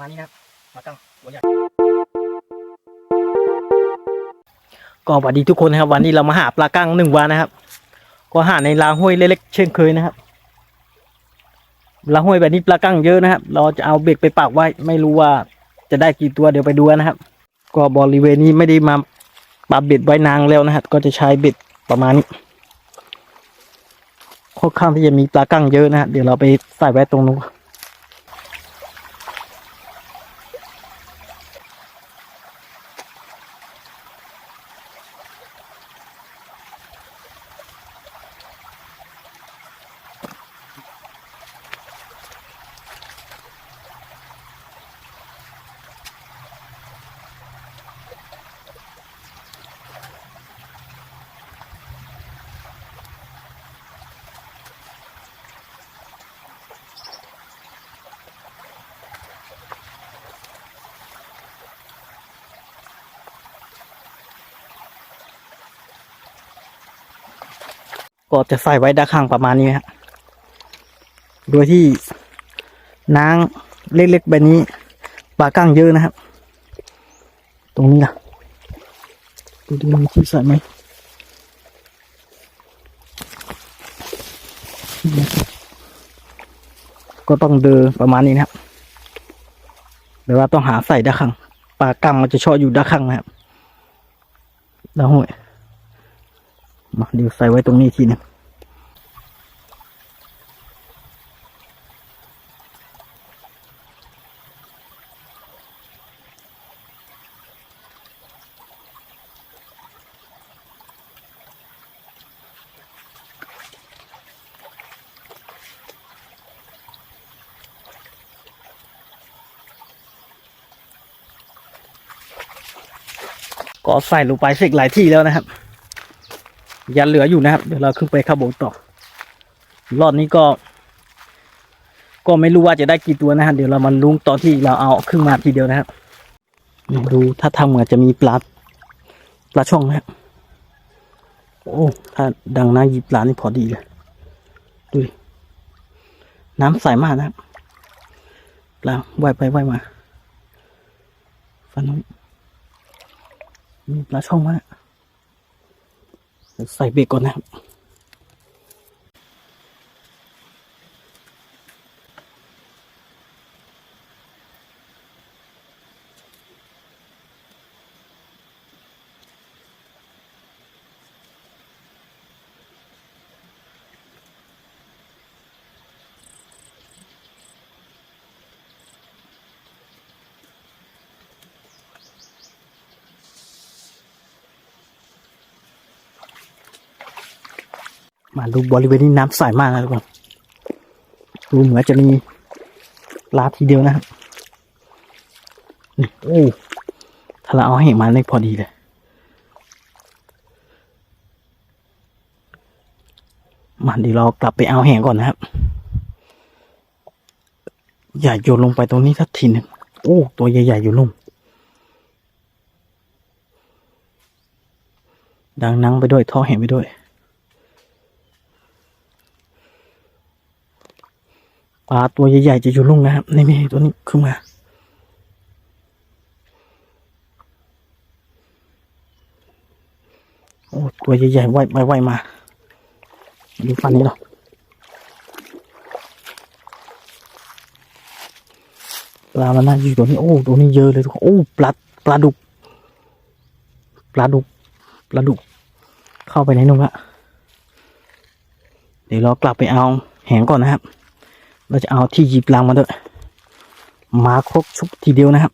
มาณนี้นะครับมาตั้งหัวใหญ่ก็สวัสดีทุกคนนะครับ วันนี้เรามาหาปลากั้งหนึ่งวันนะครับ ก็หาในลาห้วยเล็กๆเช่นเคยนะครับลาห้วยแบบนี้ปลากั้งเยอะนะครับ เราจะเอาเบ็ดไปปักไว้ ไม่รู้ว่าจะได้กี่ตัวเดี๋ยวไปดูนะครับ ก็บริเวณนี้ไม่ได้มาปาเบ็ดไว้นางแล้วนะครับ ก็จะใช้เบ็ดประมาณนี้ค่อนข้างที่จะมีปลากั้งเยอะนะฮะเดี๋ยวเราไปใส่ไว้ตรงนู้น ก็จะใส่ไว้ด้านข้างประมาณนี้ครับโดยที่นางเล็กๆแบบนี้ปลากั้งเยอะนะครับ ตรงนี้นะดูดิมีที่ใส่ไหมก็ต้องเดินประมาณนี้นะครับหรือว่าต้องหาใส่ด้านข้างปลากั้งมันจะชอบอยู่ด้านข้างนะครับแล้วห้วย มาเดี๋ยวใส่ไว้ตรงนี้ทีนึงก็ใส่ลงไปเสกหลายที่แล้วนะครับ ยันเหลืออยู่นะครับ เดี๋ยวเราขึ้นไปข้าบงต่อ รอบนี้ก็ ก็ไม่รู้ว่าจะได้กี่ตัวนะฮะเดี๋ยวเรามาลุ้งตอนที่เราเอาขึ้นมาทีเดียวนะครับ ดูถ้าทำเหมือนจะมีปลาปลาช่องนะครับโอ้ถ้าดังน้ำหยิบปลานี่พอดีเลยดูดิน้ำใสมากนะครับปลาว่ายไปว่ายมาฟันน้องมีปลาช่องมาก ใส่เบรกก่อนนะครับ มาดูบริเวณนี้น้ำใสมากนะทุกคนดูเหมือนจะมีปลาทีเดียวนะครับโอ้ถ้าเราเอาให้มาได้พอดีเลยมาเดี๋ยวเรากลับไปเอาแหงก่อนนะครับ อย่าโยนลงไปตรงนี้สักทีหนึ่งโอ้ตัวใหญ่ๆอยู่ลุ่ม ดังนังไปด้วยท่อแหงไปด้วย ปลาตัวใหญ่ๆจะอยู่ลุ่งนะครับนี่มีตัวนี้ขึ้นมาโอ้ตัวใหญ่ๆว่ายไปว่ายมาดูฟันนี้หรอปลามันน่าอยู่ตัวนี้โอ้ตัวนี้เยอะเลยทุกคนโอ้ปลาปลาดุกปลาดุกปลาดุก เข้าไปในนุ่งละเดี๋ยวเรากลับไปเอาแหงก่อนนะครับ เราจะเอาที่หยิบลังมาด้วยมาครบชุบทีเดียวนะครับ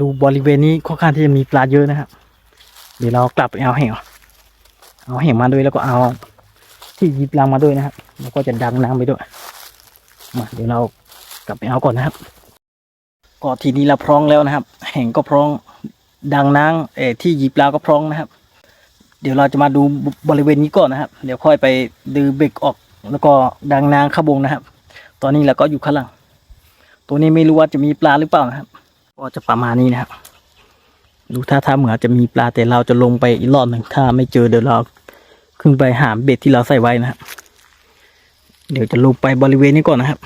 ดูบริเวณนี้ค่อนข้างที่จะมีปลาเยอะนะครับ เดี๋ยวเรากลับไปเอาแห่เอาแห่มาด้วยแล้วก็เอาที่หยิบลังมาด้วยนะครับแล้วก็จะดังน้ำไปด้วยมาเดี๋ยวเรากลับไปเอาก่อนนะครับก็ทีนี้เราพร้อมแล้วนะครับ แห่งก็พร้อมดังน้ำเอที่หยิบลาก็พร้อมนะครับ เดี๋ยวเราจะมาดูบริเวณนี้ก่อนนะครับ เดี๋ยวค่อยไปดือเบรกออก แล้วก็ดังนางขบงนะครับ ตอนนี้เราก็อยู่ข้างหลัง ตัวนี้ไม่รู้ว่าจะมีปลาหรือเปล่านะครับ ก็จะประมาณนี้นะครับ ดูท่าทาเหมือนจะมีปลาแต่เราจะลงไปอีกรอบหนึ่งถ้าไม่เจอเดี๋ยวเราขึ้นไปหาเบ็ดที่เราใส่ไว้นะครับ เดี๋ยวจะลงไปบริเวณนี้ก่อนนะครับ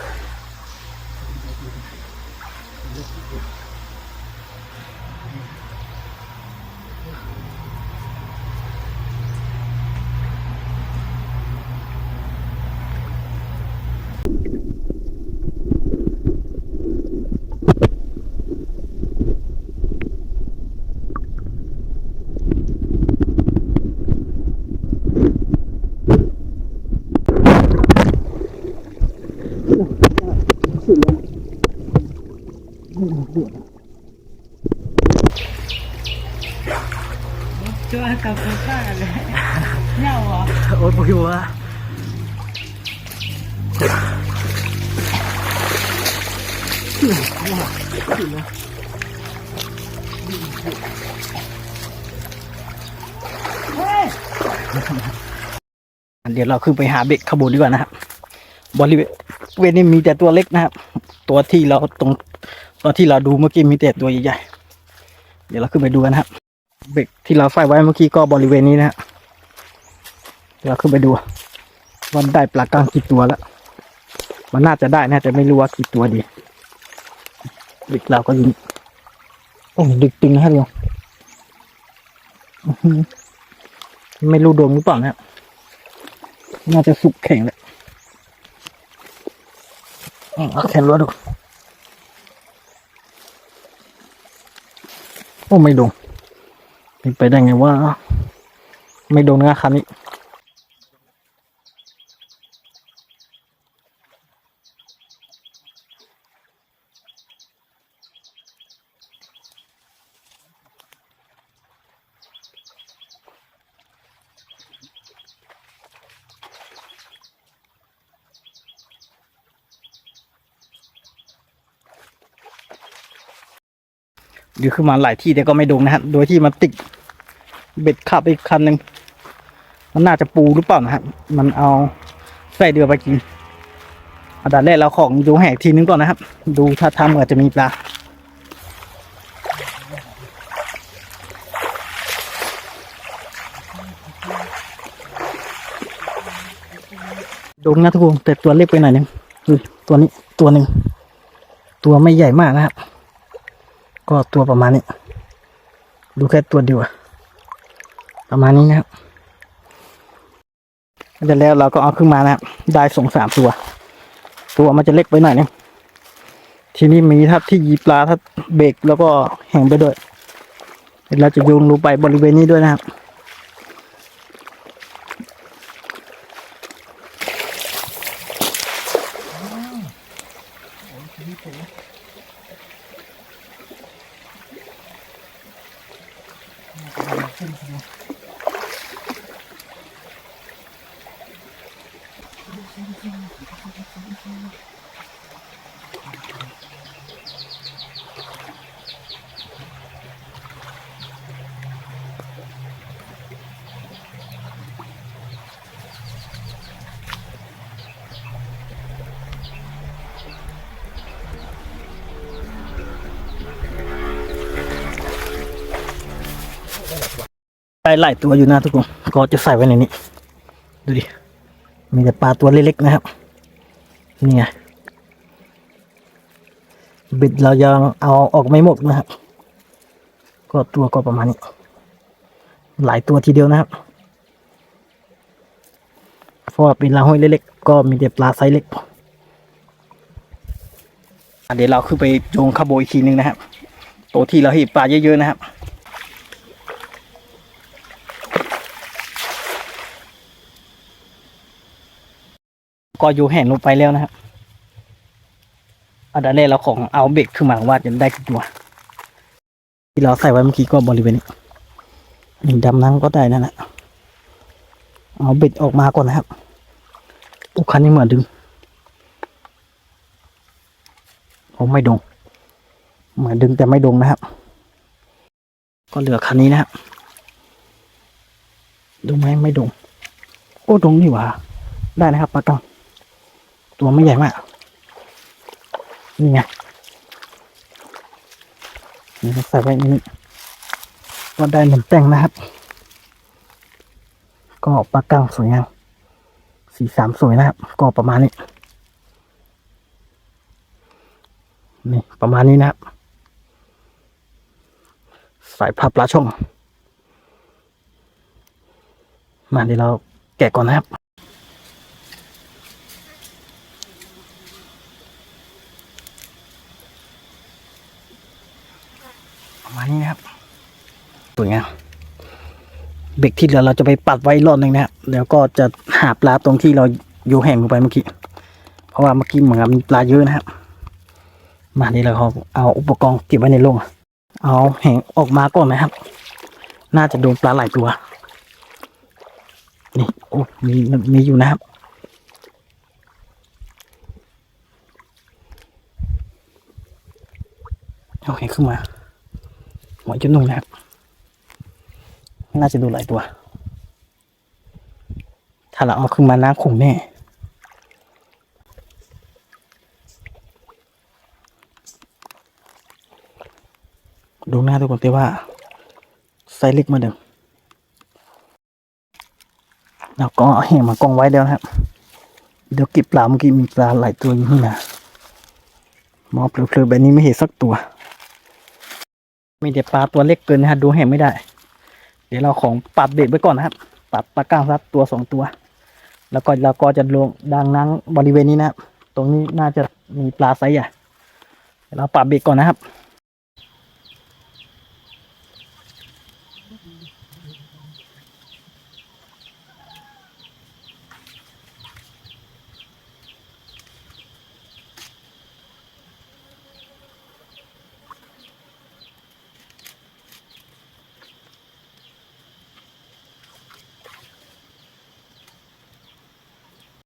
Thank you. โอ้ยอยู่วะเดี๋ยวเราขึ้นไปหาเบ็ดขบวนดีกว่านะครับบริเวณนี้มีแต่ตัวเล็กนะครับ ตัวที่เราตรงตอนที่เราดูเมื่อกี้มีแต่ตัวใหญ่ๆเดี๋ยวเราขึ้นไปดูกันนะครับ เบ็ดที่เราใส่ไว้เมื่อกี้ก็บริเวณนี้นะฮะเราขึ้นไปดูว่าได้ปลากลางกี่ตัวแล้ว มันน่าจะได้นะแต่ไม่รู้ว่ากี่ตัวดีเบ็ดเราก็ยิงโอ้ดึกตึงนะฮะลุงอื้อหือไม่รู้โดนหรือเปล่านะครับน่าจะสุกแข็งเลยอืมเอาแขนรัวดู โอ้ ไม่โดน เป็นไปได้ไงว่า ไม่โดนงาคันนี้ เดี๋ยวขึ้นมาหลายที่แต่ก็ไม่โดนนะฮะโดยที่มันติดเบ็ดขับอีกคันหนึ่งมันน่าจะปูหรือเปล่านะฮะมันเอาใส่เดือไปกินอันดับแรกเราของดูแหกทีนึงก่อนนะครับ ดูถ้าทำอาจจะมีปลาโดนนะทุกคนแต่ตัวเล็กไปหน่อยนึงตัวนี้ตัวหนึ่งตัวไม่ใหญ่มากนะครับ ก็ตัวประมาณนี้ ดูแค่ตัวเดียวอะประมาณนี้นะครับเสร็จแล้วเราก็เอาขึ้นมานะครับได้ส่งสามตัว ตัวมันจะเล็กไปหน่อยนึงทีนี้มีทับที่ยีปลาทับเบรกแล้วก็แห่งไปด้วยเดี๋ยวเราจะโยนลงไปบริเวณนี้ด้วยนะครับ ได้หลายตัวอยู่นะทุกคน ก็จะใส่ไว้ในนี้ ดูดิ มีแต่ปลาตัวเล็กๆนะครับ นี่ไงบ็ดเรายังเอาออกไม่หมดนะครับ ก็ตัวก็ประมาณนี้ หลายตัวทีเดียวนะครับ เพราะว่าเป็นลาห้อยเล็กๆก็มีแต่ปลาไซส์เล็กอะเดี๋ยวเราขึ้นไปโยงขบวยอีกทีนึงนะครับ ตัวที่เราเห็นปลาเยอะๆนะครับ ก็อยู่แห่นลงไปแล้วนะครับอันดับแรกเราของเอาเบ็ดขึ้นมาว่าจะได้กี่ตัว ที่เราใส่ไว้เมื่อกี้ก็บริเวณนี้หนึ่งดำน้ำก็ได้นั่นแหละเอาเบ็ดออกมาก่อนนะครับอ้คันนี้เหมือนดึงผมไม่ดง เหมือนดึงแต่ไม่ดงนะครับ ก็เหลือคันนี้นะครับดูไหมไม่ดง โอ้ดงนี่หว่า ได้นะครับปลากัง ตัวไม่ใหญ่มาก นี่ไงนี่ใส่ไว้นี่ก็ได้หนึ่งแต่งนะครับ ก็ปลากังสวยงามสีสามสวยนะครับ ก็ประมาณนี้ นี่ประมาณนี้นะครับ สายพับปลาช่องมาเดี๋ยวเราแกะก่อนนะครับ ประมาณนี้นะครับสวยงามเบรกที่เหลือเราจะไปปัดไว้รอบหนึ่งนะครับเดี๋ยวก็จะหาปลาตรงที่เราโยแห่งลงไปเมื่อกี้ เพราะว่าเมื่อกี้เหมือนกับมีปลาเยอะนะครับ มานี่เราเอาอุปกรณ์เก็บไว้ในโรงเอาแห่งออกมาก่อนนะครับ น่าจะโดนปลาหลายตัว นี่โอ้มีมีอยู่นะครับโอเคขึ้นมา หัวจุดนุ่งนะครับ น่าจะดูหลายตัว ถ้าเราเอาขึ้นมาน้ำขุ่งแน่ดูหน้าทุกคนเตว่าไซส์เล็กมาเดิมเราก็เอาแห่มากองไว้เดียวนะครับ เดี๋ยวเก็บปลาเมื่อกี้มีปลาหลายตัวอยู่นี่นะมองเปลือๆแบบนี้ไม่เห็นสักตัว มีแต่ปลาตัวเล็กเกินนะฮะดูแห่ไม่ได้ เดี๋ยวเราของปรับเบ็ดไว้ก่อนนะครับปรับปลาก้างซับตัวสองตัว แล้วก็เราก็จะลงดังนั้งบริเวณนี้นะครับ ตรงนี้น่าจะมีปลาไซส์ใหญ่เดี๋ยวเราปรับเบ็ดก่อนนะครับ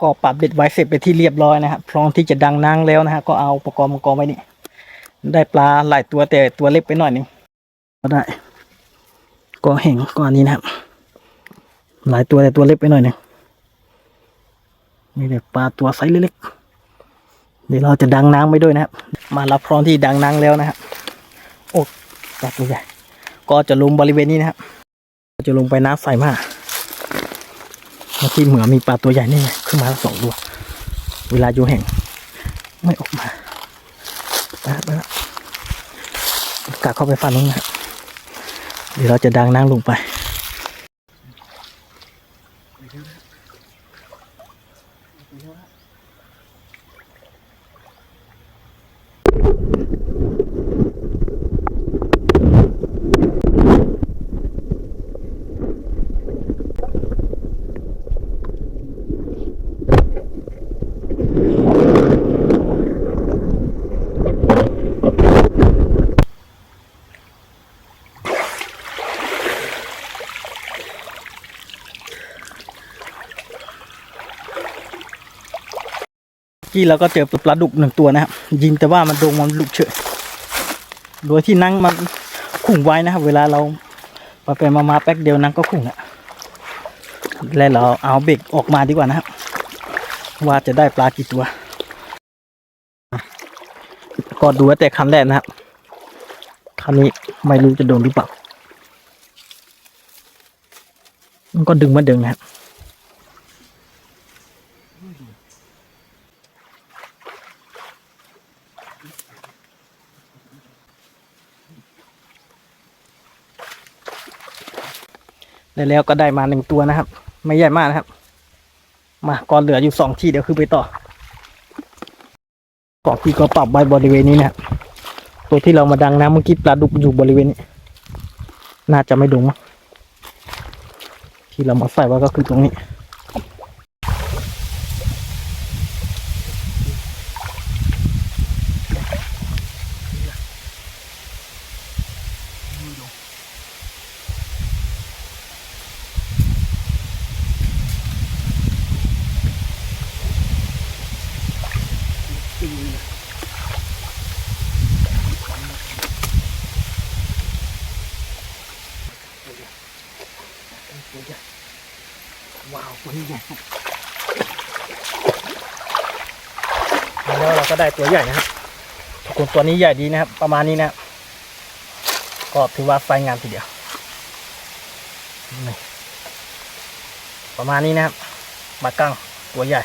ก็ปรับเบ็ดไว้เสร็จไปที่เรียบร้อยนะครับพร้อมที่จะดังนางแล้วนะฮะก็เอาอุปกรณ์มากองไว้นี่ได้ปลาหลายตัวแต่ตัวเล็กไปหน่อยนึงก็ได้ก็เห็นก็อันนี้นะครับ หลายตัวแต่ตัวเล็กไปหน่อยนึงมีแต่ปลาตัวไซส์เล็กๆเดี๋ยวเราจะดังนางไปด้วยนะครับ มารับพร้อมที่ดังนางแล้วนะครับโอ้ปลาตัวใหญ่ก็จะลงบริเวณนี้นะครับ จะลงไปน้ำใสมาก เมื่อกี้เหมือมีปลาตัวใหญ่นี่ไงขึ้นมาสองตัว เวลาอยู่แห่ง ไม่ออกมาไปแล้วไปแล้วกะเข้าไปฟันลงนะเดี๋ยวเราจะดังนั่งลงไป ที่เราก็เจอปลาดุกหนึ่งตัวนะครับ ยิงแต่ว่ามันโดนมันลุดเฉยโดยที่นั่งมันขุ่งไว้นะครับ เวลาเราไปไปมามาแป๊กเดียวนั่งก็ขุ่งอะแล้วเราเอาเบรกออกมาดีกว่านะครับ ว่าจะได้ปลากี่ตัว ก็ดูแต่คันแรกนะครับคันนี้ไม่รู้จะโดนหรือเปล่า มันก็ดึงมาดึงนะครับ แล้วแล้วก็ได้มาหนึ่งตัวนะครับ ไม่ใหญ่มากนะครับ มาก่อนเหลืออยู่สองที่เดี๋ยวคือไปต่อเกาะที่ก็ปรับไว้บริเวณนี้นะครับตัวที่เรามาดังนะเมื่อกี้ปลาดุกอยู่บริเวณนี้ น่าจะไม่ดุงที่เรามาใส่ไว้ก็คือตรงนี้ ว้าวตัวใหญ่แล้วเราก็ได้ตัวใหญ่นะครับทุกคนตัวนี้ใหญ่ดีนะครับ ประมาณนี้นะครับก็ถือว่าไฟงามทีเดียวประมาณนี้นะครับปลากั้งตัวใหญ่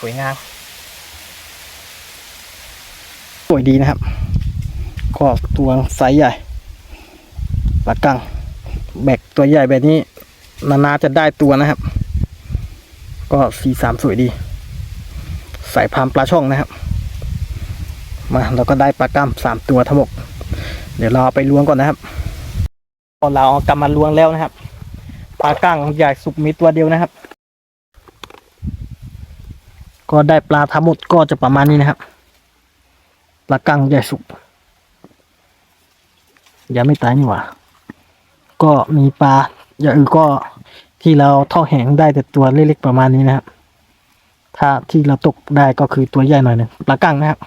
สวยงามส วยดีนะครับ ก็ตัวไซส์ใหญ่ปลากังแบกตัวใหญ่แบบนี้ นานาจะได้ตัวนะครับ ก็สีสามสวยดีใส่พามปลาช่องนะครับ มาเราก็ได้ปลากล้ามสามตัวทั้งหมดเดี๋ยวเราเอาไปล้วงก่อนนะครับพอเราเอากำมาล้วงแล้วนะครับปลาก้งใหญ่สุกมีตัวเดียวนะครับ ก็ได้ปลาทั้งหมดก็จะประมาณนี้นะครับ ลาก้างใหญ่สุกยังไม่ตายนี่หว่า ก็มีปลาอย่างอื่นก็ที่เราท่อแหงได้แต่ตัวเล็กๆประมาณนี้นะครับ ถ้าที่เราตกได้ก็คือตัวใหญ่หน่อยหนึ่งปลากั้งนะครับ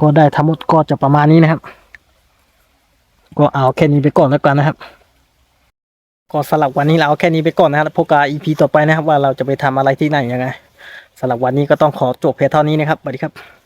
ก็ได้ทั้งหมดก็จะประมาณนี้นะครับ ก็เอาแค่นี้ไปก่อนแล้วกันนะครับ ก็สำหรับวันนี้เราเอาแค่นี้ไปก่อนนะครับพบกับ EP ต่อไปนะครับว่าเราจะไปทำอะไรที่ไหนยังไง สำหรับวันนี้ก็ต้องขอจบเพียงเท่านี้นะครับสวัสดีครับ